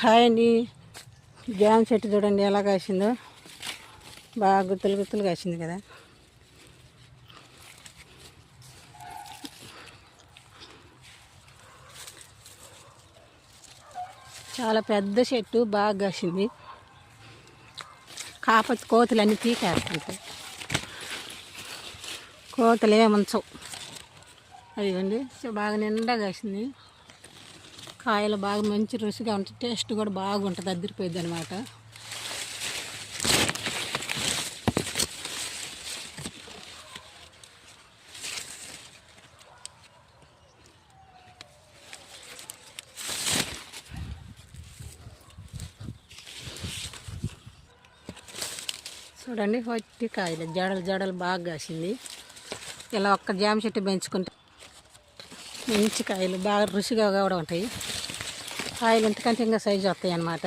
Hi అండి. జామ చెట్టు చూడండి ఎలా కాసిందో. బాగా గుత్తులు గుత్తులు కాసింది కదా. చాలా పెద్ద చెట్టు బాగా కాసింది. కాపతి కోతులు అన్నీ పీకేస్తుంటాయి. కోతలు ఏమంచవు. అదిగోండి బాగా నిండా కాసింది. కాయలు బాగా మంచి రుచిగా ఉంటుంది టేస్ట్ కూడా బాగుంటుంది అద్దరిపోయింది అనమాట చూడండి వట్టి కాయలు జడలు జడలు బాగా కాసింది. ఇలా ఒక్క జామ చెట్టు పెంచుకుంటే మంచి కాయలు బాగా రుచిగా కూడా ఉంటాయి. కాయలు ఇంతకంటే ఇంకా సైజు వస్తాయి అన్నమాట